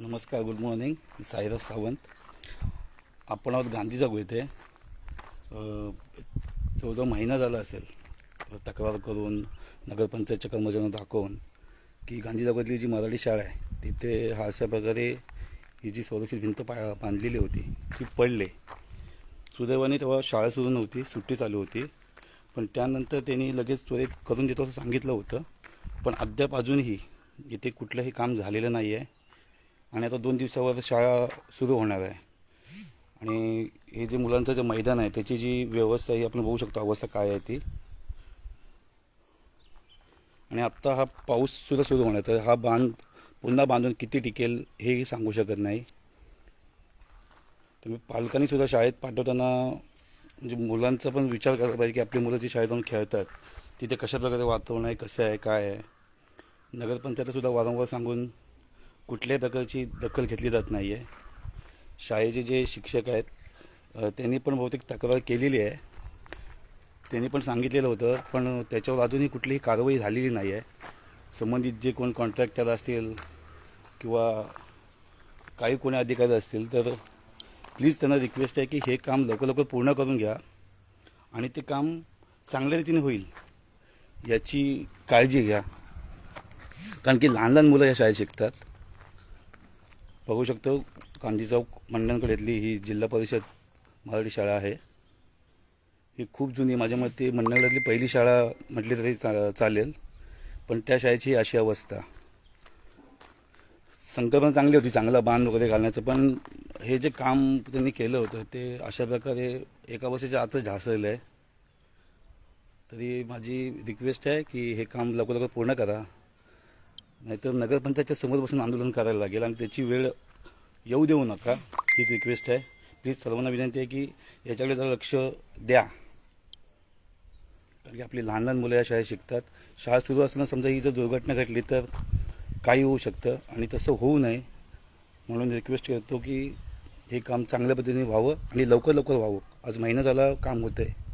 नमस्कार good morning मी साईराज सावंत. आपण आहोत गांधी चौक येथे चौदा महिना झाला असेल. तक्रार करून नगरपंचायतच्या कर्मचाऱ्यांना दाखवून की गांधी जागोतली जी मराठी शाळा आहे तिथे हा अशा प्रकारे ही जी संरक्षित भिंत पा बांधलेली होती ती पडले. सुदैवाने तेव्हा शाळा सुरू नव्हती सुट्टी चालू होती. पण त्यानंतर त्यांनी लगेच त्वरित करून देतो असं सांगितलं होतं. पण अद्याप अजूनही इथे कुठलंही काम झालेलं नाही आहे आणि आता दोन दिवसावर शाळा सुरू होणार आहे. आणि हे जे मुलांचं जे मैदान आहे त्याची जी व्यवस्था ही आपण बघू शकतो अवस्था काय आहे ती. आणि आत्ता हा पाऊस सुद्धा सुरू होणार तर हा बांध पुन्हा बांधून किती टिकेल हेही सांगू शकत नाही. तर पालकांनी सुद्धा शाळेत पाठवताना म्हणजे मुलांचा पण विचार करायला पाहिजे की आपली मुलं जी शाळेत जाऊन खेळतात तिथे कशा प्रकारे वातावरण आहे कसं आहे काय आहे. नगरपंचायतसुद्धा वारंवार सांगून कुठल्याही प्रकारची दखल घेतली जात नाही आहे शाळेचे जे शिक्षक आहेत त्यांनी पण बहुतेक तक्रार केलेली आहे. त्यांनी पण सांगितलेलं होतं पण त्याच्यावर अजूनही कुठलीही कारवाई झालेली नाही आहे संबंधित जे कोण कॉन्ट्रॅक्टर असतील किंवा काही कोणी अधिकारी असतील तर प्लीज त्यांना रिक्वेस्ट आहे की हे काम लवकर लवकर पूर्ण करून घ्या आणि ते काम चांगल्या रीतीने होईल याची काळजी घ्या. कारण की लहान लहान मुलं या शाळेत शिकतात. बघू शकतो गांधी चौक मंडणकडेतली ही जिल्हा परिषद मराठी शाळा आहे. ही खूप जुनी माझ्या मते मंडणगडातली पहिली शाळा म्हटली तरी चा चालेल पण त्या शाळेची अशी अवस्था. संकल्पना चांगली होती चांगला बांध वगैरे घालण्याचं पण हे जे काम त्यांनी केलं होतं ते अशा प्रकारे एका वर्षाच्या आतच ढासळलं आहे तरी माझी रिक्वेस्ट आहे की हे काम लवकर लवकर पूर्ण करा. नाहीतर नगरपंचायतच्या समोर बसून आंदोलन करायला लागेल आणि त्याची वेळ येऊ देऊ नका. हीच रिक्वेस्ट आहे. प्लीज सर्वांना विनंती आहे की याच्याकडे जरा लक्ष द्या. कारण की आपली लहान लहान मुलं या शाळेत शिकतात. शाळा सुरू असताना समजा ही जर दुर्घटना घडली तर काही होऊ शकतं आणि तसं होऊ नये. म्हणून रिक्वेस्ट करतो की हे काम चांगल्या पद्धतीने व्हावं आणि लवकर लवकर व्हावं. आज महिना झाला काम होतं आहे